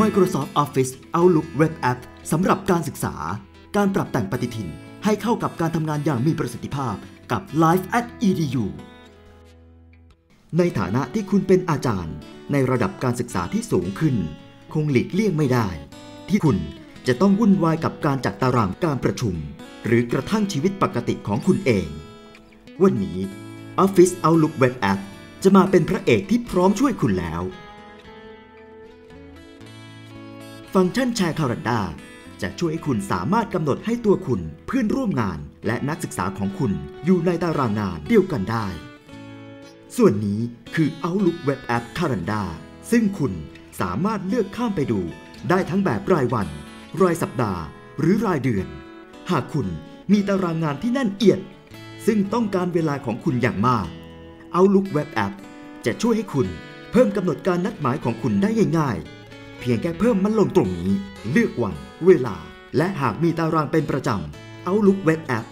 Microsoft Office Outlook Web App สำหรับการศึกษา การปรับแต่งปฏิทิน ให้เข้ากับการทำงานอย่างมีประสิทธิภาพกับ Life at EDU ในฐานะที่คุณเป็นอาจารย์ ในระดับการศึกษาที่สูงขึ้น คงหลีกเลี่ยงไม่ได้ ที่คุณจะต้องวุ่นวายกับการจัดตารางการประชุม หรือกระทั่งชีวิตปกติของคุณเอง วันนี้ Office Outlook Web App จะมาเป็นพระเอกที่พร้อมช่วยคุณแล้ว ฟังก์ชันแชร์คารันดาจะช่วยให้คุณสามารถกำหนดให้ตัวคุณ เพื่อนร่วมงาน และนักศึกษาของคุณอยู่ในตารางงานเดียวกันได้ ส่วนนี้คือ Outlook Web App Calendar ซึ่งคุณสามารถเลือกข้ามไปดู ได้ทั้งแบบรายวัน รายสัปดาห์ หรือรายเดือน หากคุณมีตารางงานที่แน่นเอียด ซึ่งต้องการเวลาของคุณอย่างมาก Outlook Web App จะช่วยให้คุณเพิ่มกำหนดการนัดหมายของคุณได้ง่ายๆ เพียงแค่เพิ่มมันลงตรงนี้ เลือกวัน เวลา และหากมีตารางเป็นประจำ Outlook Web App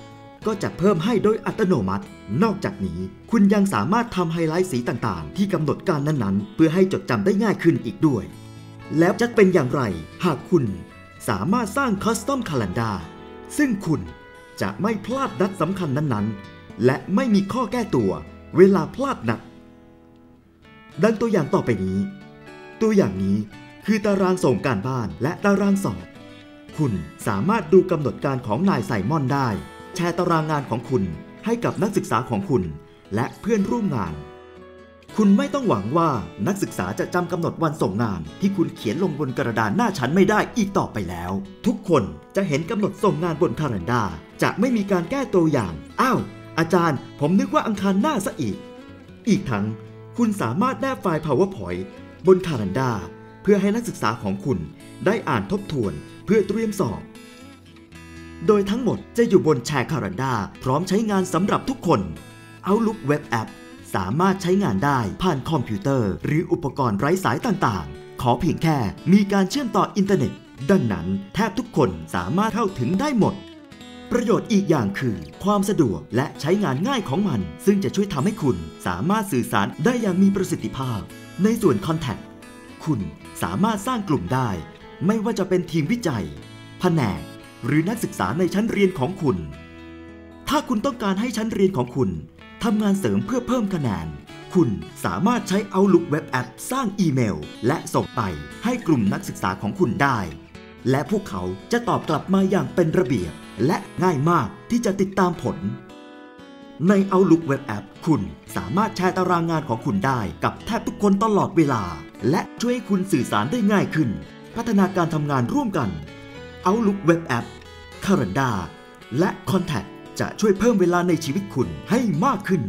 ก็จะเพิ่มให้โดยอัตโนมัติ นอกจากนี้ คุณยังสามารถทำไฮไลท์สีต่างๆ ที่กำหนดการนั้นๆ เพื่อให้จดจำได้ง่ายขึ้นอีกด้วย แล้วจะเป็นอย่างไร หากคุณสามารถสร้าง Custom Calendar ซึ่งคุณจะไม่พลาดนัดสำคัญนั้นๆ และไม่มีข้อแก้ตัวเวลาพลาดนัด ดังตัวอย่างต่อไปนี้ ตัวอย่างนี้ คือตารางส่งการบ้านและตารางสอบ คุณสามารถดูกำหนดการของนายไซมอนได้ แชร์ตารางงานของคุณให้กับนักศึกษาของคุณ และเพื่อนร่วมงาน คุณไม่ต้องหวังว่านักศึกษาจะจำกำหนดวันส่งงานที่คุณเขียนลงบนกระดานหน้าชั้นไม่ได้อีกต่อไปแล้ว ทุกคนจะเห็นกำหนดส่งงานบนคาล endar จะไม่มีการแก้ตัวอย่าง อ้าว อาจารย์ ผมนึกว่าอังคารหน้าซะอีก อีกทั้งคุณสามารถแนบไฟล์ PowerPoint บนคาล endar เพื่อให้นักศึกษาของคุณได้อ่านทบทวนเพื่อเตรียมสอบ โดยทั้งหมดจะอยู่บนแชร์คารันดาพร้อมใช้งานสำหรับทุกคน Outlook Web App สามารถใช้งานได้ผ่านคอมพิวเตอร์ หรืออุปกรณ์ไร้สายต่างๆ ขอเพียงแค่มีการเชื่อมต่ออินเทอร์เน็ต ดังนั้นแทบทุกคนสามารถเข้าถึงได้หมด ประโยชน์อีกอย่างคือ ความสะดวกและใช้งานง่ายของมัน ซึ่งจะช่วยทำให้คุณสามารถสื่อสารได้อย่างมีประสิทธิภาพ ในส่วน Contact คุณสามารถสร้างกลุ่มได้ ไม่ว่าจะเป็นทีมวิจัย แผนก หรือนักศึกษาในชั้นเรียนของคุณ ถ้าคุณต้องการให้ชั้นเรียนของคุณทำงานเสริมเพื่อเพิ่มคะแนน คุณสามารถใช้ Outlook Web App สร้างอีเมล และส่งไปให้กลุ่มนักศึกษาของคุณได้ และพวกเขาจะตอบกลับมาอย่างเป็นระเบียบ และง่ายมากที่จะติดตามผลใน Outlook Web App คุณสามารถแชร์ตารางงานของคุณได้กับแทบทุกคนตลอดเวลา และช่วยให้คุณสื่อสารได้ง่ายขึ้น พัฒนาการทำงานร่วมกัน Outlook Web App c a l e n d a และ Contact จะช่วยเพิ่มเวลาในชีวิตคุณให้มากขึ้น